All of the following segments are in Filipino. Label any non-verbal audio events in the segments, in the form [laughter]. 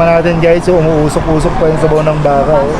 Tikman natin guys, yung umuusok-usok pa yung sabaw ng baka. Oh.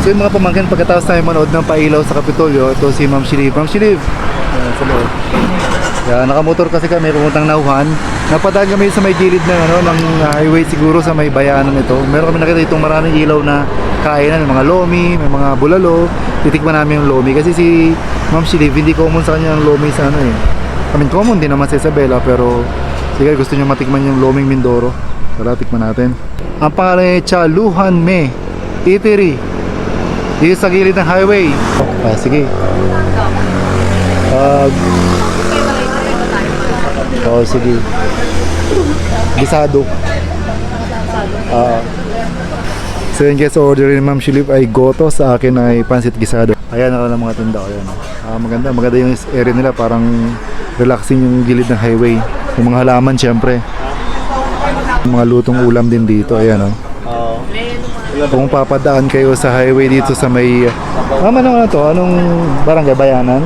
So yung mga pamangkin pagkatapos tayo manood ng pailaw sa Kapitolyo, ito si Ma'am Shiliv. Ma'am Shiliv! Ayan, sa loob. Yan, nakamotor kasi kami, pumuntang Nauhan. Napadaan kami sa may gilid ng, ano, ng highway siguro sa may bayanan ito. Meron kami nakita itong maraming ilaw na kainan, may mga lomi, may mga bulalo. Titikman namin yung lomi kasi si Ma'am Shiliv, hindi common sa kanya ang lomi sa ano eh. I mean, common din naman sa Isabela pero sige gusto nyo matikman yung loming Mindoro. Tara, tikman natin. Ang pangalan ay Chaluhan Me Eatery. Dito sa gilid ng highway. Ah, sige. Pag... oh, sige. Gisado. Ah. so yun guys, order ni Ma'am Shilip ay goto. Sa akin ay pansit gisado. Ayan ako ng mga tinda ko yan. Ah, maganda, maganda yung area nila. Parang relaxing yung gilid ng highway. Yung mga halaman syempre. Yung mga lutong ulam din dito. Ayan oh. Kung papadaan kayo sa highway dito sa may Ma'am, ano ano to? Anong barangay? Bayanan?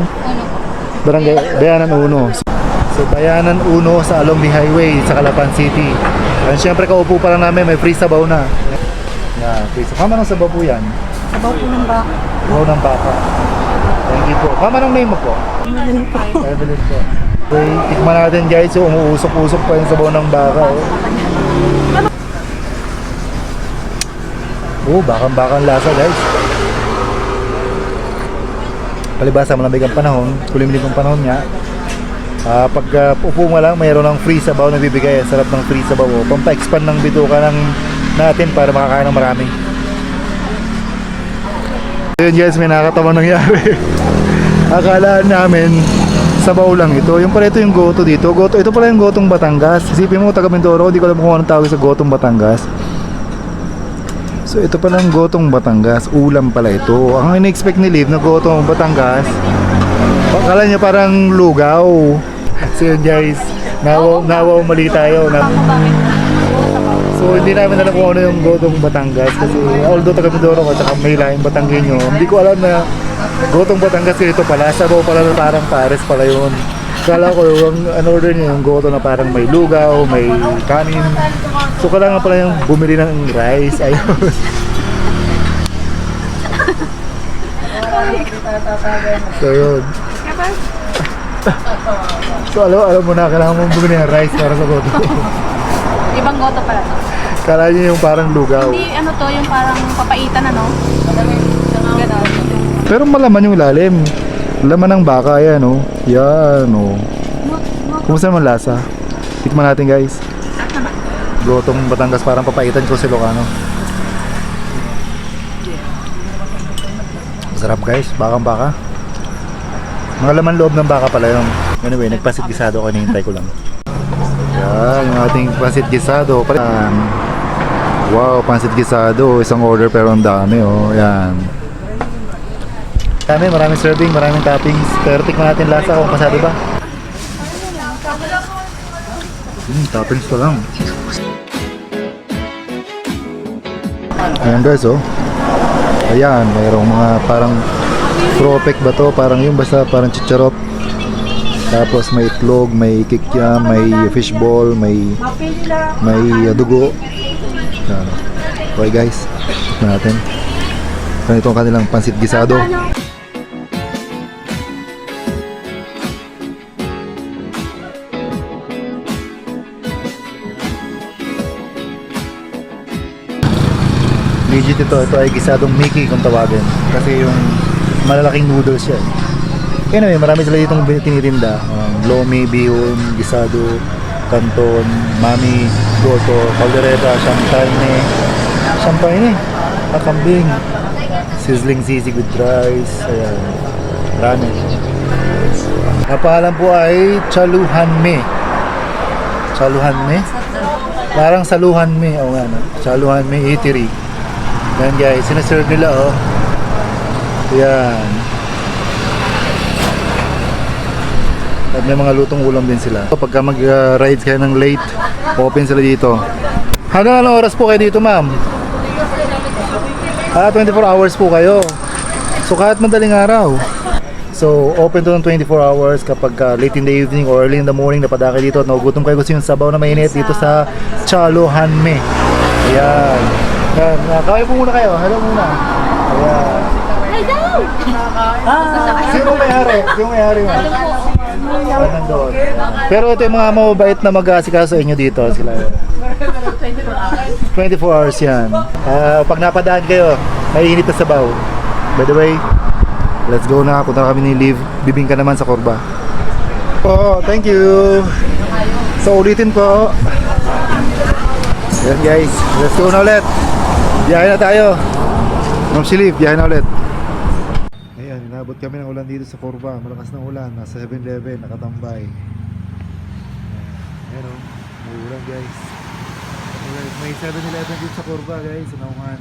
Barangay Bayanan 1. So Bayanan 1 sa the highway sa Calapan City. And syempre kaupo pa lang namin, may free sabaw na. Yeah, free sabaw. Mama, anong sabaw po yan? Sabaw po ng baka. Sabaw ng baka. Thank you po. Mama, anong name mo po? Evelyn po. Okay, tikman natin guys, yung umuusok-usok pa yung sabaw ng baka. Oh. Oh, bakang-bakang lasa guys. Palibasa malamig ang panahon, kulimlim ang panahon niya. Ah, pag uh, mo lang, mayroon ng free sabaw na bibigay. Sarap ng free sabaw. Oh. Pampa-expand ng bituka ng natin para makakain ng marami. Ayun guys, may nakakatawa nangyari. [laughs] Akala namin sabaw lang ito. Yung pala ito yung goto dito. Goto, ito pala yung gotong Batangas. Isipin mo, taga Mindoro, hindi ko alam kung anong tawag sa gotong Batangas. So ito pala ang gotong Batangas. Ulam pala ito. Ang in-expect ni Liv na gotong Batangas, akala niya parang lugaw. So yun guys, nawaw, nawaw mali tayo. Na, so hindi namin alam kung ano yung gotong Batangas. Kasi although taga Mindoro ko, tsaka may lahing Batanggenyo, hindi ko alam na gotong Batangas ito pala. Sabaw pala na parang pares pala yun. Kala ko yung an order niya yung goto na parang may lugaw, may kanin. So kailangan pala yung bumili ng rice. Ayun. [laughs] so yun. So alam, alam mo na, kailangan mong bumili ng rice para sa goto. Ibang goto pala to. Kala niya yung parang lugaw. Hindi ano to, yung parang papaitan ano. Ganon. Pero malaman yung ilalim. Laman ng baka yan, oh. Yan, oh. Kumusta naman lasa? Tikman natin, guys. Gotong Batangas parang papaitan ko si Ilocano. Sarap guys, bakang baka. Mga laman loob ng baka pala yun. Anyway, nagpasit gisado ko, hinihintay ko lang. Yan, yung ating pasit gisado. Yan. Wow, pansit gisado. Isang order pero ang dami, oh. Yan. Dami, maraming serving, maraming toppings. Pero tikman natin lasa kung pasado ba. Hmm, toppings pa lang. Ayan guys, oh. Ayan, mayroong mga parang propek ba to? Parang yung basta parang chicharot. Tapos may itlog, may kikiam, may fishball, may may uh, dugo. Okay guys, natin. Ganito ang kanilang pansit gisado. Legit ito, ito ay gisadong Mickey kung tawagin. Kasi yung malalaking noodles yan. Anyway, marami sila ditong tinitinda. Um, lomi, bihon, gisado, canton, mami, goto, caldereta, champagne, champagne, ah, kambing, sizzling sisig with rice, ayan, ramen. Ang pangalan po ay Chaluhan Me. Chaluhan Me? Parang Saluhan Me, o nga no? Chaluhan Me Eatery. Yan guys, sinaserve nila oh. Yan. At may mga lutong ulam din sila. Pagka mag-rides kayo ng late, open sila dito. Hanggang anong oras po kayo dito, ma'am? Ah, 24 hours po kayo. So kahit madaling araw. So open to ng 24 hours kapag uh, late in the evening or early in the morning napadaka dito at nagugutom kayo gusto yung sabaw na mainit dito sa Chalo Hanme. Ayan. Ayan. Uh, kaway po muna kayo. Hello muna. Ayan. Ah, sino may-ari? Sino may-ari mo? Nandun. Pero ito yung mga mababait na mag-aasikaso sa inyo dito. Sila. 24 hours yan. Ah, pag napadaan kayo, maiinit na sabaw. By the way, let's go na. Punta kami ni Liv. Bibingka naman sa Korba. Po, thank you. So ulitin po. Yan guys, let's go na ulit. Biyahe na tayo. Ma'am si Liv, biyahe na ulit. Inabot kami ng ulan dito sa Korba. Malakas ng ulan. Nasa 7-Eleven, nakatambay. Ayan o, may ulan guys. May 7-Eleven dito sa Korba guys, sa Nauhan.